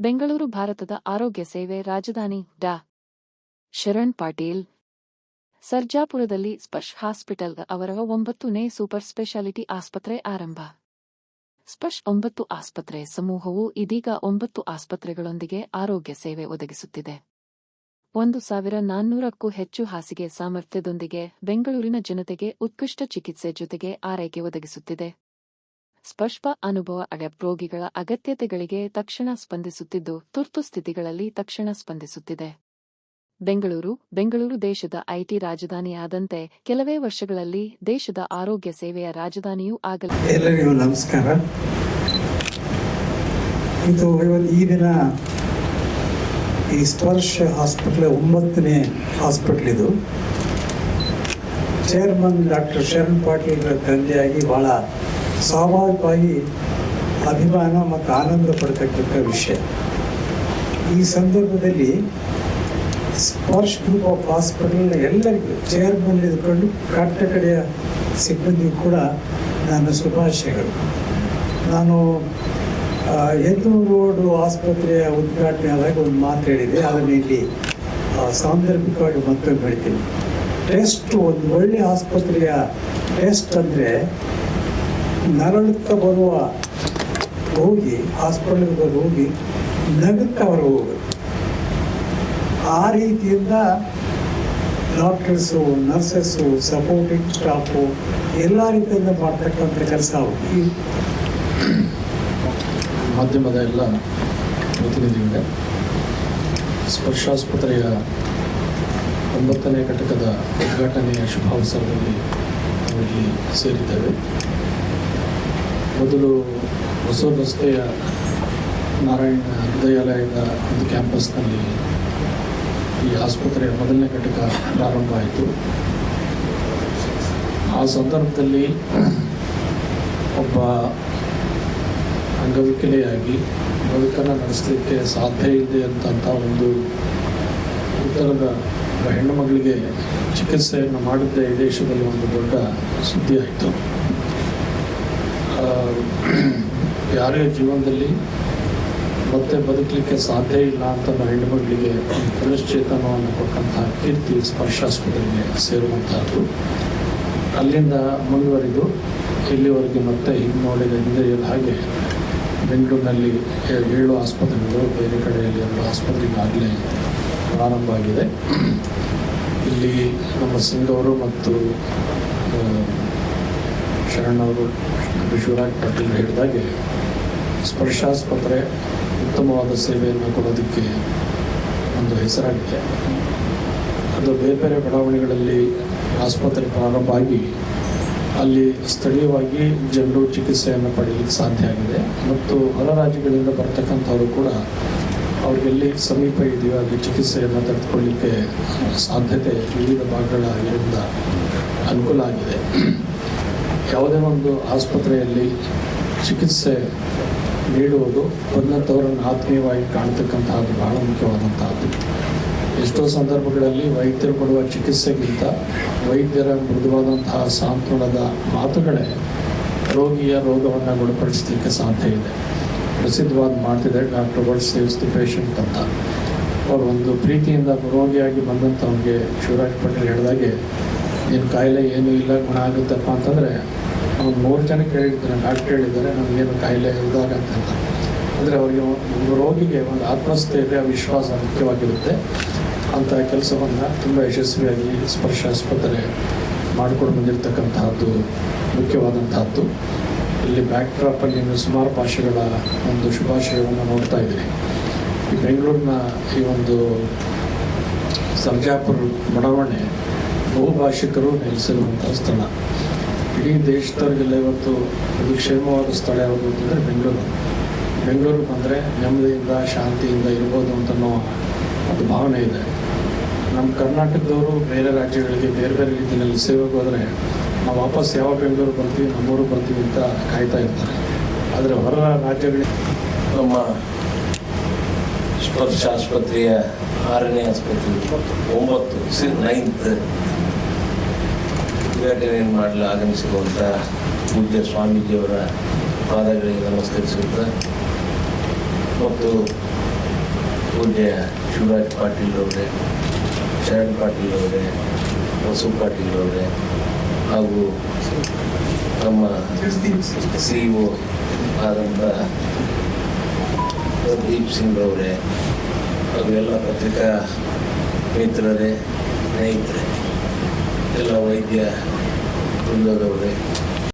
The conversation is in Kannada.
ಬೆಂಗಳೂರು ಭಾರತದ ಆರೋಗ್ಯ ಸೇವೆ ರಾಜಧಾನಿ ಡಾ. ಶರಣ್ ಪಾಟೀಲ್. ಸರ್ಜಾಪುರದಲ್ಲಿ ಸ್ಪರ್ಶ್ ಹಾಸ್ಪಿಟಲ್ ಅವರ ಒಂಬತ್ತನೇ ಸೂಪರ್ ಸ್ಪೆಷಾಲಿಟಿ ಆಸ್ಪತ್ರೆ ಆರಂಭ. ಸ್ಪರ್ಶ್ ಒಂಬತ್ತು ಆಸ್ಪತ್ರೆ ಸಮೂಹವು ಇದೀಗ ಒಂಬತ್ತು ಆಸ್ಪತ್ರೆಗಳೊಂದಿಗೆ ಆರೋಗ್ಯ ಸೇವೆ ಒದಗಿಸುತ್ತಿದೆ. ಒಂದು ಸಾವಿರ ನಾನ್ನೂರಕ್ಕೂ ಹೆಚ್ಚು ಹಾಸಿಗೆ ಸಾಮರ್ಥ್ಯದೊಂದಿಗೆ ಬೆಂಗಳೂರಿನ ಜನತೆಗೆ ಉತ್ಕೃಷ್ಟ ಚಿಕಿತ್ಸೆ ಜೊತೆಗೆ ಆರೈಕೆ ಒದಗಿಸುತ್ತಿದೆ. ಸ್ಪಷ್ಟ ಅನುಭವ ಅಡೆಪ್ ರೋಗಿಗಳ ಅಗತ್ಯತೆಗಳಿಗೆ ತಕ್ಷಣ ಸ್ಪಂದಿಸುತ್ತಿದ್ದು, ತುರ್ತು ಸ್ಥಿತಿಗಳಲ್ಲಿ ತಕ್ಷಣ ಸ್ಪಂದಿಸುತ್ತಿದೆ. ಬೆಂಗಳೂರು ಬೆಂಗಳೂರು ದೇಶದ ಐಟಿ ರಾಜಧಾನಿಯಾದಂತೆ ಕೆಲವೇ ವರ್ಷಗಳಲ್ಲಿ ದೇಶದ ಆರೋಗ್ಯ ಸೇವೆಯ ರಾಜಧಾನಿಯೂ ಆಗಲಿದೆ ಎಲ್ಲರಿಗೂ ನಮಸ್ಕಾರ. ಇದು ಈ ದಿನ ಈ ಸ್ಪರ್ಶ ಹಾಸ್ಪಿಟ್ಲ್ ಒಂಬತ್ತನೇ ಹಾಸ್ಪಿಟ್ಲ್ ಇದು. ಚೇರ್ಮನ್ ಡಾಕ್ಟರ್ ಶರಣ್ ಪಾಟೀಲ್ ತಂದೆಯಾಗಿ ಭಾಳ ಸ್ವಾಭಾವಿಕವಾಗಿ ಅಭಿಮಾನ ಮತ್ತು ಆನಂದ ಪಡ್ತಕ್ಕಂಥ ವಿಷಯ. ಈ ಸಂದರ್ಭದಲ್ಲಿ ಸ್ಪರ್ಶ್ ಗ್ರೂಪ್ ಆಫ್ ಹಾಸ್ಪಿಟಲ್ನ ಎಲ್ಲರಿಗೂ ಚೇರ್ಮನ್ ಇದ್ಕೊಂಡು ಕಟ್ಟ ಕಡೆಯ ಸಿಬ್ಬಂದಿಗೂ ಕೂಡ ನನ್ನ ಶುಭಾಶಯಗಳು. ನಾನು ಎದ್ದು ರೋಡು ಆಸ್ಪತ್ರೆಯ ಉದ್ಘಾಟನೆ ಆದಾಗ ಒಂದು ಮಾತು ಹೇಳಿದೆ. ಅದನ್ನು ಇಲ್ಲಿ ಸಾಂದರ್ಭಿಕವಾಗಿ ಮತ್ತೊಮ್ಮೆ ಹೇಳ್ತೀನಿ. ಟೆಸ್ಟ್ ಒಂದು ಒಳ್ಳೆಯ ಆಸ್ಪತ್ರೆಯ ಟೆಸ್ಟ್ ಅಂದರೆ ನರಳುತ್ತಾ ಬರುವ ರೋಗಿ ಹಾಸ್ಪಿಟಲ್ಗೆ ರೋಗಿ ನಗುತ್ತಾ ಹೋಗೋದು ಆ ರೀತಿಯಿಂದ ಡಾಕ್ಟರ್ಸು ನರ್ಸಸ್ಸು ಸಪೋರ್ಟಿಂಗ್ ಸ್ಟಾಫು ಎಲ್ಲ ರೀತಿಯಿಂದ ಮಾಡ್ತಕ್ಕಂಥ ಕೆಲಸ ಈ ಮಾಧ್ಯಮದ ಎಲ್ಲ ಪ್ರತಿನಿಧಿಗಳೇ, ಸ್ಪರ್ಶಾಸ್ಪತ್ರೆಯ ಒಂಬತ್ತನೇ ಘಟಕದ ಉದ್ಘಾಟನೆಯ ಶುಭಾವಸರದಲ್ಲಿ ನಾವಿಲ್ಲಿ ಸೇರಿದ್ದೇವೆ. ಮೊದಲು ಹೊಸ ರಸ್ತೆಯ ನಾರಾಯಣ ಹೃದಯಾಲಯದ ಒಂದು ಕ್ಯಾಂಪಸ್ನಲ್ಲಿ ಈ ಆಸ್ಪತ್ರೆಯ ಮೊದಲನೇ ಘಟಕ ಪ್ರಾರಂಭ ಆಯಿತು. ಆ ಸಂದರ್ಭದಲ್ಲಿ ಒಬ್ಬ ಅಂಗವಿಕಲೆಯಾಗಿ ಬದುಕನ್ನು ನಡೆಸಲಿಕ್ಕೆ ಸಾಧ್ಯ ಇದೆ ಅಂತ ಒಂದು ಉತ್ತರದ ಹೆಣ್ಣು ಮಗಳಿಗೆ ಚಿಕಿತ್ಸೆಯನ್ನು ಮಾಡಿದ್ದೇ ದೇಶದಲ್ಲಿ ಒಂದು ದೊಡ್ಡ ಸುದ್ದಿ ಆಯಿತು. ಯಾರೇ ಜೀವನದಲ್ಲಿ ಮತ್ತೆ ಬದುಕಲಿಕ್ಕೆ ಸಾಧ್ಯ ಇಲ್ಲ ಅಂತ ಹೆಣ್ಣು ಮಕ್ಕಳಿಗೆ ಪುನಶ್ಚೇತನವನ್ನು ಕೊಟ್ಟಂತಹ ಕೀರ್ತಿ ಸ್ಪರ್ಶಾಸ್ಪತ್ರೆಗೆ ಸೇರುವಂತಹದ್ದು ಅಲ್ಲಿಂದ ಮುಂದುವರಿದು ಇಲ್ಲಿವರೆಗೆ ಮತ್ತೆ ಹಿಂಗ್ ನೋಡಿದ ಹಿಂದೆ ಇದ್ದ ಹಾಗೆ ಬೆಂಗಳೂರಿನಲ್ಲಿ ಏಳು ಆಸ್ಪತ್ರೆಗಳು, ಬೇರೆ ಕಡೆಯಲ್ಲಿ ಎರಡು ಆಸ್ಪತ್ರೆಗಾಗಲೇ ಪ್ರಾರಂಭ ಆಗಿದೆ. ಇಲ್ಲಿ ನಮ್ಮ ಸಿಂಗ್ ಅವರು ಮತ್ತು ಆ, ಶರಣ್ ಅವರು ವಿಶ್ವರಾಜ್ ಪಾಟೀಲ್ ಹೇಳಿದಾಗೆ ಸ್ಪರ್ಶಾಸ್ಪತ್ರೆ ಉತ್ತಮವಾದ ಸೇವೆಯನ್ನು ಕೊಡೋದಕ್ಕೆ ಒಂದು ಹೆಸರಾಗಿದೆ. ಅದು ಬೇರೆ ಬೇರೆ ಬಡಾವಣೆಗಳಲ್ಲಿ ಆಸ್ಪತ್ರೆ ಪ್ರಾರಂಭ ಆಗಿ ಅಲ್ಲಿ ಸ್ಥಳೀಯವಾಗಿ ಜನರು ಚಿಕಿತ್ಸೆಯನ್ನು ಪಡೆಯಲಿಕ್ಕೆ ಸಾಧ್ಯ ಆಗಿದೆ. ಮತ್ತು ಹೊರ ರಾಜ್ಯಗಳಿಂದ ಬರ್ತಕ್ಕಂಥವರು ಕೂಡ ಅವ್ರಿಗೆಲ್ಲಿ ಸಮೀಪ ಇದೆಯೋ ಅಲ್ಲಿ ಚಿಕಿತ್ಸೆಯನ್ನು ತೆಗೆದುಕೊಳ್ಳಿಕ್ಕೆ ಸಾಧ್ಯತೆ ವಿವಿಧ ಭಾಗಗಳ ಇದರಿಂದ ಅನುಕೂಲ ಆಗಿದೆ. ಯಾವುದೇ ಒಂದು ಆಸ್ಪತ್ರೆಯಲ್ಲಿ ಚಿಕಿತ್ಸೆ ನೀಡುವುದು ಬಂದಂಥವರನ್ನು ಆತ್ಮೀಯವಾಗಿ ಕಾಣ್ತಕ್ಕಂತಹದ್ದು ಬಹಳ ಮುಖ್ಯವಾದಂತಹದ್ದು. ಎಷ್ಟೋ ಸಂದರ್ಭಗಳಲ್ಲಿ ವೈದ್ಯರು ಕೊಡುವ ಚಿಕಿತ್ಸೆಗಿಂತ ವೈದ್ಯರ ಮೃದುವಾದಂತಹ ಸಾಂತ್ವನದ ಮಾತುಗಳೇ ರೋಗಿಯ ರೋಗವನ್ನು ಗುಣಪಡಿಸಲಿಕ್ಕೆ ಸಾಧ್ಯ ಇದೆ. ಪ್ರಸಿದ್ಧವಾದ ಮಾತಿದೆ doctor word saves the patient ಅಂತ. ಅವರು ಒಂದು ಪ್ರೀತಿಯಿಂದ ರೋಗಿಯಾಗಿ ಬಂದಂಥವ್ರಿಗೆ ಶಿವರಾಜ್ ಪಟೇಲ್ ಹೇಳಿದಾಗೆ ನಿನ್ನ ಕಾಯಿಲೆ ಏನೂ ಇಲ್ಲ, ಗುಣ ಆಗುತ್ತಪ್ಪ ಅಂತಂದರೆ ಅವ್ನು ಮೂರು ಜನಕ್ಕೆ ಹೇಳಿದ್ದಾರೆ ಡಾಕ್ಟ್ರ್ ಹೇಳಿದ್ದಾರೆ ನಮಗೇನು ಕಾಯಿಲೆ ಇದಾಗತ್ತೆ. ಅಂತ ಅಂದರೆ ಅವರಿಗೆ ಒಂದು ರೋಗಿಗೆ ಒಂದು ಆತ್ಮಸ್ಥೈರ್ಯ, ವಿಶ್ವಾಸ ಮುಖ್ಯವಾಗಿರುತ್ತೆ. ಅಂಥ ಕೆಲಸವನ್ನು ತುಂಬ ಯಶಸ್ವಿಯಾಗಿ ಸ್ಪರ್ಶ ಆಸ್ಪತ್ರೆ ಮಾಡಿಕೊಂಡು ಬಂದಿರತಕ್ಕಂತಹದ್ದು, ಮುಖ್ಯವಾದಂತಹದ್ದು. ಇಲ್ಲಿ ಬ್ಯಾಕ್ ಡ್ರಾಪಲ್ಲಿ ನೀವು ಸುಮಾರು ಭಾಷೆಗಳ ಒಂದು ಶುಭಾಶಯವನ್ನು ನೋಡ್ತಾ ಇದ್ದೀರಿ ಈ ಬೆಂಗಳೂರಿನ ಈ ಒಂದು ಸರ್ಜಾಪುರ ಬಡಾವಣೆ ಬಹುಭಾಷಿಕರು ನೆಲೆಸಿರುವಂಥ ಸ್ಥಳ. ಇಡೀ ದೇಶದವರಿಗೆಲ್ಲ ಇವತ್ತು ಒಂದು ಕ್ಷೇಮವಾದ ಸ್ಥಳ ಯಾವುದು ಅಂತಂದರೆ ಬೆಂಗಳೂರು. ಬೆಂಗಳೂರು ಬಂದರೆ ನೆಮ್ಮದಿಯಿಂದ, ಶಾಂತಿಯಿಂದ ಇರ್ಬೋದು ಅಂತನೋ ಒಂದು ಭಾವನೆ ಇದೆ. ನಮ್ಮ ಕರ್ನಾಟಕದವರು ಬೇರೆ ರಾಜ್ಯಗಳಿಗೆ ಬೇರೆ ಬೇರೆ ರೀತಿಯಲ್ಲಿ ಸೇವೆಗೆ ಹೋದರೆ ನಾವು ವಾಪಸ್ ಯಾವ ಬೆಂಗಳೂರು ಬರ್ತೀವಿ, ನಮ್ಮೂರು ಬರ್ತೀವಿ ಅಂತ ಕಾಯ್ತಾ ಇರ್ತಾರೆ. ಆದರೆ ಹೊರ ರಾಜ್ಯಗಳಿಗೆ ನಮ್ಮ ಸ್ಪರ್ಶ ಆಸ್ಪತ್ರೆಯ ಆರನೇ ಆಸ್ಪತ್ರೆ. ಒಂಬತ್ತು ಸಿ ನೈನ್ತ್. ಉದ್ಘಾಟನೆಯನ್ನು ಮಾಡಲು ಆಗಮಿಸಿರುವಂಥ ಪೂಜ್ಯ ಸ್ವಾಮೀಜಿಯವರ ಪಾದಗಳಿಗೆ ನಮಸ್ಕರಿಸುತ್ತಾ ಮತ್ತು ಪೂಜ್ಯ ಶಿವರಾಜ್ ಪಾಟೀಲ್ ಅವರೇ ಶರಣ್ ಪಾಟೀಲ್ ಅವರೇ ವಸು ಪಾಟೀಲ್ ಅವರೇ ಹಾಗೂ ನಮ್ಮ ಸಿ ಇ ಆದಂಥ ಪ್ರದೀಪ್ ಸಿಂಗ್ ಅವರೇ ಹಾಗೂ ಎಲ್ಲ ಪತ್ರಿಕಾ ಮಿತ್ರರೇ ಸ್ನೇಹಿತರೆ ಎಲ್ಲ ವೈದ್ಯ ವೃಂದದವರೇ